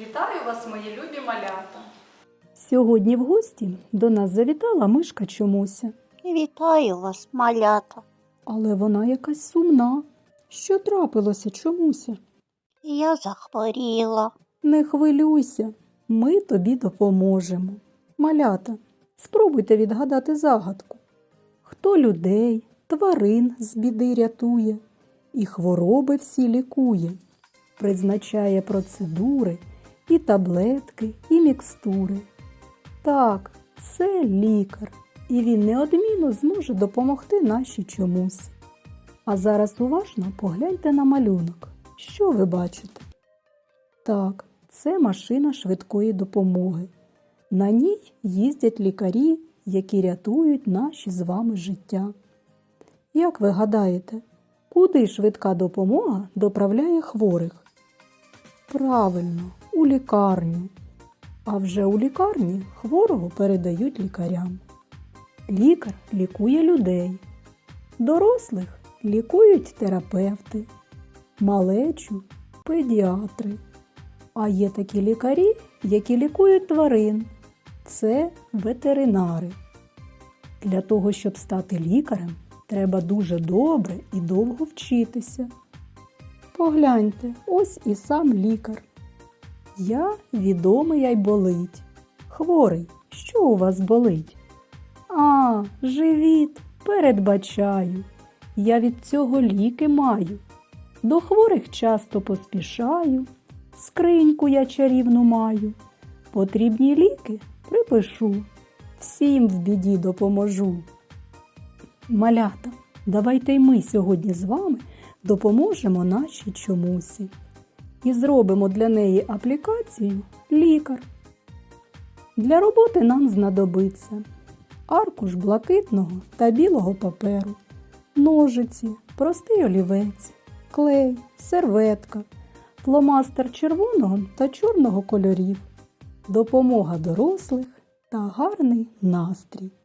Вітаю вас, мої любі малята! Сьогодні в гості до нас завітала мишка чомуся, Вітаю вас, малята. але вона якась сумна. Що трапилося чомуся? Я захворіла. Не хвилюйся, ми тобі допоможемо. Малята, спробуйте відгадати загадку. Хто людей, тварин з біди рятує і хвороби всі лікує, призначає процедури і таблетки, і мікстури. Так, це лікар, і він неодмінно зможе допомогти нашій чомусь. А зараз уважно погляньте на малюнок. Що ви бачите? Так, це машина швидкої допомоги. На ній їздять лікарі, які рятують наші з вами життя. Як ви гадаєте, куди швидка допомога доправляє хворих? Правильно, у лікарню. А вже у лікарні хворого передають лікарям. Лікар лікує людей, дорослих лікують терапевти, малечу педіатри. А є такі лікарі, які лікують тварин. Це ветеринари. Для того, щоб стати лікарем, треба дуже добре і довго вчитися. Погляньте, ось і сам лікар. Я відомий ай болить. Хворий, що у вас болить? А, живіт, передбачаю. Я від цього ліки маю. До хворих часто поспішаю, скриньку я чарівну маю. Потрібні ліки припишу, всім в біді допоможу. Малята, давайте й ми сьогодні з вами допоможемо нашій чомусі і зробимо для неї аплікацію лікар. Для роботи нам знадобиться аркуш блакитного та білого паперу, ножиці, простий олівець, клей, серветка, фломастер червоного та чорного кольорів, допомога дорослих та гарний настрій.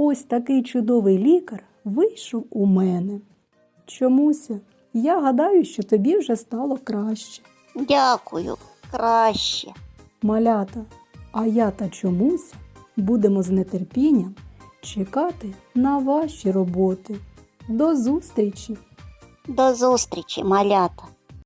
Ось такий чудовий лікар вийшов у мене. Чомуся, я гадаю, що тобі вже стало краще. Дякую, краще. Малята, а я та чомуся будемо з нетерпінням чекати на ваші роботи. До зустрічі! До зустрічі, малята.